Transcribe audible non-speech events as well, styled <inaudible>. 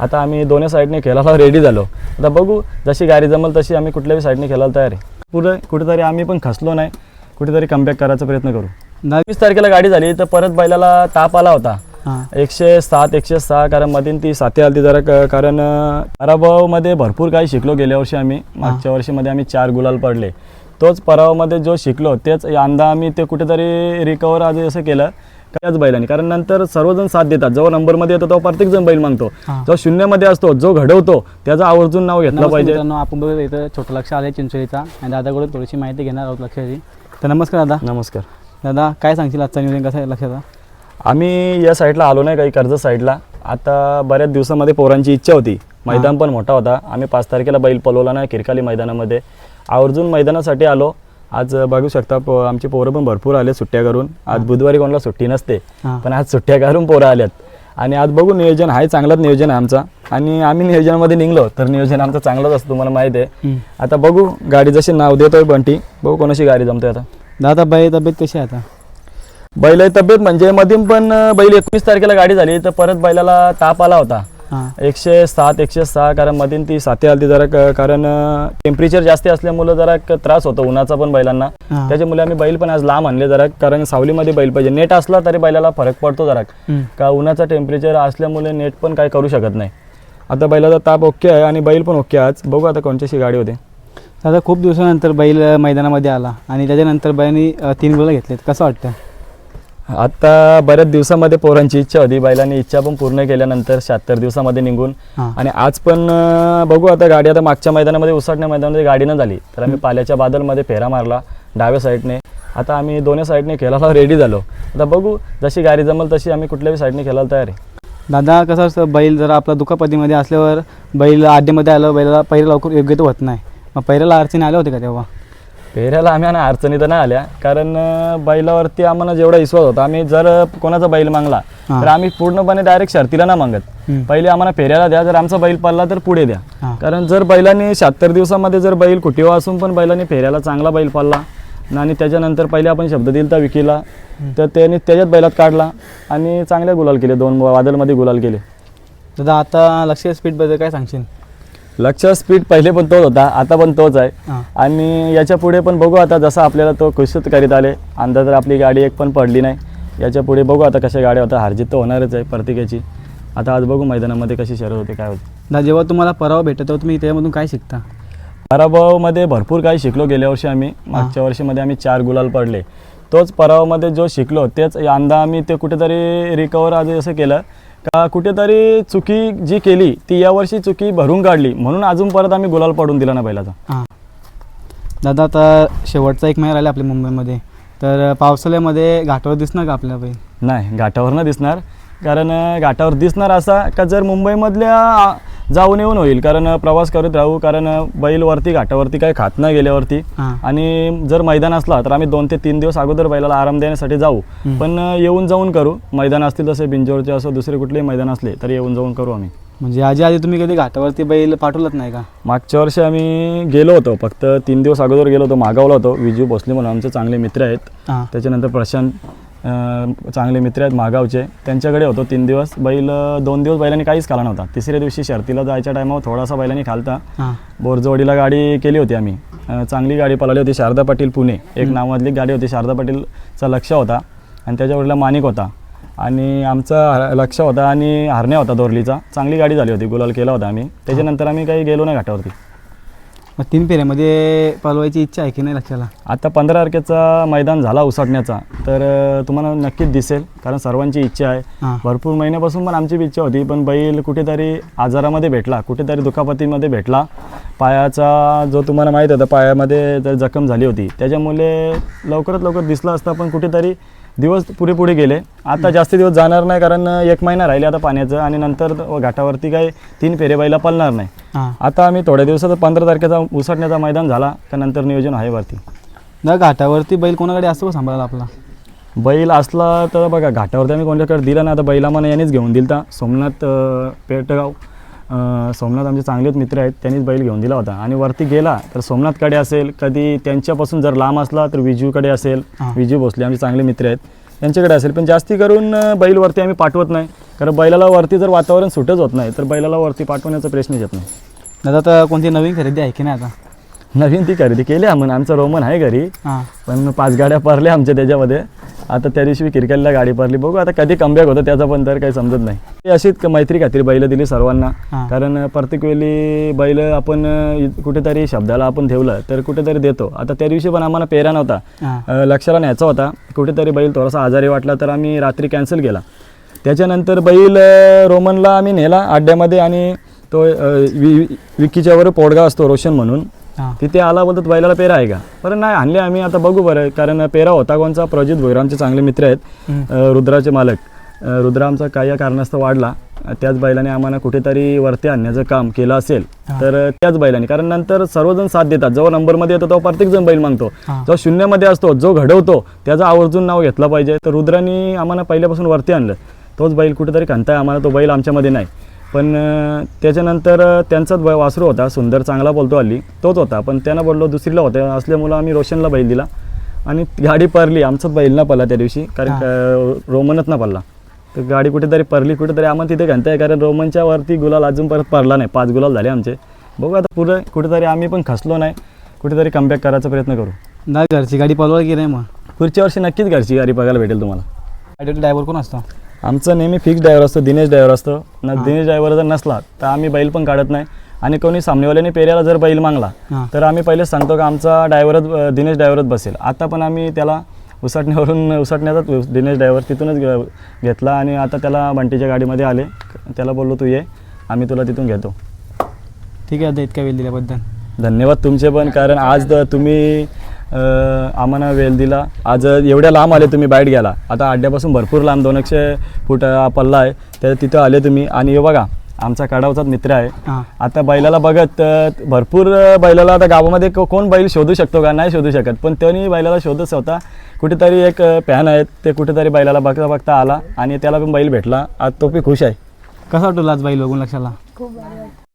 आता आम्ही दोन्ही साईडने खेळायला रेडी झालो. आता बघू जशी गाडी जमल तशी आम्ही कुठल्याही साईडने खेळायला तयार आहे. पुढे कुठेतरी आम्ही पण खसलो नाही कुठेतरी कमबॅक करायचा प्रयत्न करू. दा वीस तारखेला गाडी झाली तर परत बैलाला ताप आला होता. एकशे सात एकशे सहा कारण मधीन ती साती आली जरा कारण पराभवामध्ये भरपूर काही शिकलो गेल्या वर्षी आम्ही. मागच्या वर्षीमध्ये आम्ही चार गुलाल पडले. तोच पराभवामध्ये जो शिकलो तेच यंदा आम्ही ते कुठेतरी रिकवर आज असं केलं. त्याच बैलांनी. कारण नंतर सर्वजण साथ देतात. जेव्हा नंबरमध्ये येतो तेव्हा प्रत्येक जण बैल मागतो. हां. जो शून्यमध्ये असतो जो घडवतो त्याचं आवर्जून नाव घेतलं पाहिजे. आपण बघत इथं छोटं लक्ष आलं चिंचोलीचा. आणि दादाकडून थोडीशी माहिती घेणार आहोत लक्षाची. तर नमस्कार दादा. नमस्कार. दादा काय सांगशील आजचा नियोजन कसं आहे लक्षाचा आम्ही या साईडला आलो नाही काही कर्ज साईडला. आता बऱ्याच दिवसामध्ये पोरांची इच्छा होती. मैदान पण मोठा होता. आम्ही पाच तारखेला बैल पलवला ना किरकाली मैदानामध्ये. आवर्जून मैदानासाठी आलो. आज बघू शकता प आमची पोरं पण भरपूर आले सुट्ट्या करून. आज बुधवारी कोणाला सुट्टी नसते हां. पण आज सुट्ट्या करून पोरं आल्यात. आणि आज बघू नियोजन आहे चांगलंच नियोजन आहे आमचा. आणि आम्ही नियोजनामध्ये निघलो तर नियोजन आमचं चांगलंच असतं तुम्हाला माहिती आहे. आता बघू गाडी जशी नाव देतोय बंटी बघू कोणाशी गाडी जमतोय आता. दादा बाई तब्येत कशी आहे आता? बैल तब्येत म्हणजे मधून पण बैल एकवीस तारखेला गाडी झाली तर परत बैलाला ताप आला होता. हां. एकशे सात एकशे सहा कारण मधीन ती साती आली जरा क- कारण टेम्परेचर जास्त असल्यामुळं जरा त्रास होतो उन्हाचा पण बैलांना. हां. त्याच्यामुळे आम्ही बैल पण आज लांब आणले जरा कारण सावलीमध्ये बैल पाहिजे. नेट असला तरी बैलाला फरक पडतो जरा. हम्म. का उन्हाचा टेम्परेचर असल्यामुळे नेट पण काही करू शकत नाही. आता बैलाचा ताप ओके आहे आणि बैल पण ओके आहे आज. बघू आता कोणत्याशी गाडी होते. दादा खूप दिवसानंतर बैल अ, मैदानामध्ये आला आणि त्याच्यानंतर बैलांनी अ, तीन गोळं घेतलेत. कसं वाटतं? आता बऱ्याच दिवसामध्ये पोरांची इच्छा होती बैलांनी इच्छा पण पूर्ण केल्यानंतर शहात्तर दिवसामध्ये निघून. हां. आणि आज पण अं, बघू आता गाडी आता मागच्या मैदानामध्ये उसटण्या मैदानामध्ये गाडी न झाली तर आम्ही पाल्याच्या बादलमध्ये फेरा मारला डाव्या साईडने. आता आम्ही दोन्ही साईडने खेळायला <laughs> रेडी झालो. आता बघू जशी गाडी जमल तशी आम्ही कुठल्याही साईडने खेळायला तयार आहे. दादा कसं असतं बैल जर आपला दुखापतीमध्ये असल्यावर बैल आड्यामध्ये आलं बैलाला पहिलं लवकर योग्य तर होत नाही. मग पहिल्याला अडचणी आल्या होते का तेव्हा? फेऱ्याला आम्ही आणि अडचणी तर नाही आल्या. कारण बैलावरती आम्हाला जेवढा विश्वास होता आम्ही जर कोणाचा बैल मागला. तर आम्ही पूर्णपणे डायरेक्ट शर्तीला ना मागत. पहिले आम्हाला फेऱ्याला द्या जर आमचा बैल पडला तर पुढे द्या. कारण जर बैलांनी शहात्तर दिवसामध्ये जर बैल कुठेवा असून पण बैलांनी फेऱ्याला चांगला बैल पाळला आणि त्याच्यानंतर पहिले आपण शब्द दिला विकीला तर त्याने त्याच्यात बैलात काढला आणि चांगले गुलाल केले दोन वादलमध्ये गुलाल केले. दादा आता लक्ष स्पीडबद्दल काय सांगशील? लक्ष स्पीड पहिले पण तोच होता आता पण तोच आहे. हां. आणि याच्यापुढे पण बघू आता जसं आपल्याला तो खुशीत करीत आले अंदाज तर आपली गाडी एक पण पडली नाही. याच्यापुढे बघू आता कशा गाड्या होत्या हारजीत तर होणारच आहे प्रत्येकाची आता आज बघू मैदानामध्ये कशी शरद होते काय होते. दादा जेव्हा तुम्हाला पराभव भेटतो तेव्हा तुम्ही त्यामधून काय शिकता? पराभवामध्ये भरपूर काही शिकलो गेल्या वर्षी आम्ही. मागच्या वर्षीमध्ये आम्ही चार गुलाल पडले. तोच पराभवामध्ये जो शिकलो तेच यंदा आम्ही ते कुठेतरी रिकवर आज असं केलं. का कुठेतरी चुकी जी केली ती यावर्षी चुकी भरून काढली. म्हणून अजून परत आम्ही गुलाल पडून दिला ना बैलाचा. हां. दादा आता शेवटचा एक महिना राहिला आपल्या मुंबईमध्ये. तर पावसाळ्यामध्ये घाटावर दिसणार का आपल्याला बैल? नाही घाटावर न दिसणार. कारण घाटावर दिसणार असा का जर मुंबईमधल्या जाऊन येऊन होईल. कारण प्रवास करत राहू कारण बैलवरती घाटावरती काही खात नाही गेल्यावरती. हां. आणि जर मैदान असला तर आम्ही दोन ते तीन दिवस अगोदर बैलाला आराम देण्यासाठी जाऊ. पण येऊन जाऊन करू. मैदान असतील तसे बिंजोरचे असो दुसरे कुठलेही मैदान असले तर येऊन जाऊन करू आम्ही. म्हणजे आधी आधी तुम्ही कधी घाटावरती बैल पाठवलंच नाही का? मागच्या वर्षी आम्ही गेलो होतो. फक्त तीन दिवस अगोदर गेलो होतो मागावला होतो. विजू भोसले म्हणून आमचे चांगले मित्र आहेत. हां. त्याच्यानंतर प्रशांत चांगले मित्र आहेत मागावचे. त्यांच्याकडे होतो तीन दिवस. बैल दोन दिवस बैलांनी काहीच खाला नव्हता. तिसऱ्या दिवशी शर्तीला जायच्या टायमावर थोडासा बैलांनी खालता. बोरजवाडीला गाडी केली होती आम्ही. चांगली गाडी पळाली होती शारदा पाटील पुणे. एक नावातली गाडी होती शारदा पाटीलचा लक्ष होता आणि त्याच्यावरला माणिक होता. आणि आमचा लक्ष होता आणि हरण्या होता दोरलीचा. चांगली गाडी झाली होती. गुलाल केला होता आम्ही. त्याच्यानंतर आम्ही काही गेलो नाही घाटावरती. मग तीन फेऱ्यामध्ये पळवायची इच्छा आहे की नाही लक्षाला? आता पंधरा तारखेचा मैदान झाला उसटण्याचा तर अं, तुम्हाला नक्कीच दिसेल कारण सर्वांची इच्छा आहे. हां. भरपूर महिन्यापासून पण आमची बी इच्छा होती पण बैल कुठेतरी आजारामध्ये भेटला कुठेतरी दुखापतीमध्ये भेटला. पायाचा जो तुम्हाला माहीत होता पायामध्ये जर जखम झाली होती त्याच्यामुळे लवकरात लवकर दिसला असता पण कुठेतरी दिवस पुढे पुढे गेले. आता जास्त दिवस जाणार नाही कारण एक महिना राहिले आता पाण्याचं आणि नंतर घाटावरती काही तीन फेरे बैला पळणार नाही. हां. आता आम्ही थोड्या दिवसात पंधरा तारखेचा उसटण्याचा मैदान झाला का नंतर नियोजन आहे वरती. दादा घाटावरती बैल कोणाकडे असतो सांभाळायला आपला? बैल असला तर बघा घाटावरती आम्ही कोणाकडे दिला ना आता बैल यानेच घेऊन दिलता. सोमनाथ पेटगाव. सोमनाथ आमचे चांगलेच मित्र आहेत त्यांनीच बैल घेऊन दिला होता. आणि वरती गेला तर सोमनाथकडे असेल कधी त्यांच्यापासून जर लांब असला तर विजूकडे असेल. विजू भोसले आमचे चांगले मित्र आहेत यांच्याकडे असेल. पण जास्ती करून बैल वरती आम्ही पाठवत नाही. कारण बैलाला वरती जर वातावरण सुटच होत नाही तर बैलाला वरती पाठवण्याचा प्रश्नच येत नाही. तर कोणती नवीन खरेदी आहे की नाही आता? नवीन ती खरेदी केली आम्ही. आमचं रोमन आहे घरी. पण पाच गाड्या परल्या आमच्या त्याच्यामध्ये. आता त्या दिवशी मी किरकेलला गाडी परली बघू आता कधी कमबॅक होतं त्याचा पण तर काही समजत नाही. ती अशीच मैत्री खातीर बैल दिली सर्वांना. कारण प्रत्येक वेळी बैल आपण कुठेतरी शब्दाला आपण ठेवलं तर कुठेतरी देतो. आता त्या दिवशी पण आम्हाला पेरा नव्हता. लक्षाला न्यायचा होता. कुठेतरी बैल थोडासा आजारी वाटला तर आम्ही रात्री कॅन्सल केला. त्याच्यानंतर बैल रोमनला आम्ही नेला अड्ड्यामध्ये आणि तो विकीच्यावर पोडगा असतो रोशन म्हणून. तिथे आला बोलतात बैलाला पेरा आहे का? बरं नाही आणले आम्ही. आता बघू बरं कारण पेरा होता कोणचा? प्रजित भोईर आमचे चांगले मित्र आहेत रुद्राचे मालक. अं, रुद्र आमचा काही कारणास्तव वाढला. त्याच बैलाने आम्हाला कुठेतरी वरती आणण्याचं काम केलं असेल. तर त्याच बैलाने. कारण नंतर सर्वजण साथ देतात. जेव्हा नंबरमध्ये येतो तेव्हा प्रत्येक जण बैल मागतो. हां. जो शून्यमध्ये असतो जो घडवतो त्याचं आवर्जून नाव घेतलं पाहिजे. तर रुद्रानी आम्हाला पहिल्यापासून वरती आणलं. तोच बैल कुठेतरी खंताय आम्हाला तो बैल आमच्यामध्ये नाही. पण त्याच्यानंतर त्यांचाच बै वासरू होता सुंदर चांगला बोलतो हल्ली. तोच होता पण त्यांना बोललो दुसरीला होता. असल्यामुळं आम्ही रोशनला बैल दिला. आणि गाडी परली. आमचाच बैल ना पडला त्या दिवशी कारण रोमनच ना पडला. तर गाडी कुठेतरी परली कुठेतरी आम्हाला तिथे घंटाय कारण रोमनच्या वरती गुलाल अजून परत पडला नाही. पाच गुलाल झाले आमचे. बघू आता पुढे कुठेतरी आम्ही पण खसलो नाही. कुठेतरी कमबॅक करायचा प्रयत्न करू. दादा घरची गाडी पळवा की नाही मग. पुढच्या वर्षी नक्कीच घरची गाडी बघायला भेटेल तुम्हाला. ड्रायव्हर कोण असतो? आमचं नेहमी फिक्स ड्रायव्हर असतो दिनेश ड्रायव्हर असतो. न दिनेश ड्रायव्हर जर नसला तर आम्ही बैल पण काढत नाही. आणि कोणी सामनेवाल्याने पेऱ्याला जर बैल मागला तर आम्ही पहिलेच सांगतो का आमचा ड्रायव्हरच दिनेश ड्रायव्हरच बसेल. आता पण आम्ही त्याला उसाटण्यावरून उसाटण्याचाच दिनेश ड्रायव्हर तिथूनच घेतला आणि आता त्याला बंटीच्या गाडीमध्ये आले. त्याला बोललो तू ये आम्ही तुला तिथून घेतो. ठीक आहे दादा इतका वेळ दिल्याबद्दल. धन्यवाद तुमचे पण कारण आज तुम्ही आम्हाला वेळ दिला. आज एवढ्या लांब आले तुम्ही बाईट घ्यायला. आता अड्ड्यापासून भरपूर लांब दोन एकशे फूट पल्ला आहे. तर तिथं आले तुम्ही. आणि हे बघा आमचा कडावचाच मित्र आहे. हां. आता बैलाला बघत भरपूर बैलाला आता गावामध्ये कोण बैल शोधू शकतो का? नाही शोधू शकत. पण त्यांनी बैलाला शोधत होता. कुठेतरी एक फॅन आहेत. ते कुठेतरी बैलाला बघता बघता आला. आणि त्याला पण बैल भेटला. आज तो बी खुश आहे. कसा वाटतो आज बैल बघून लक्षाला? खूप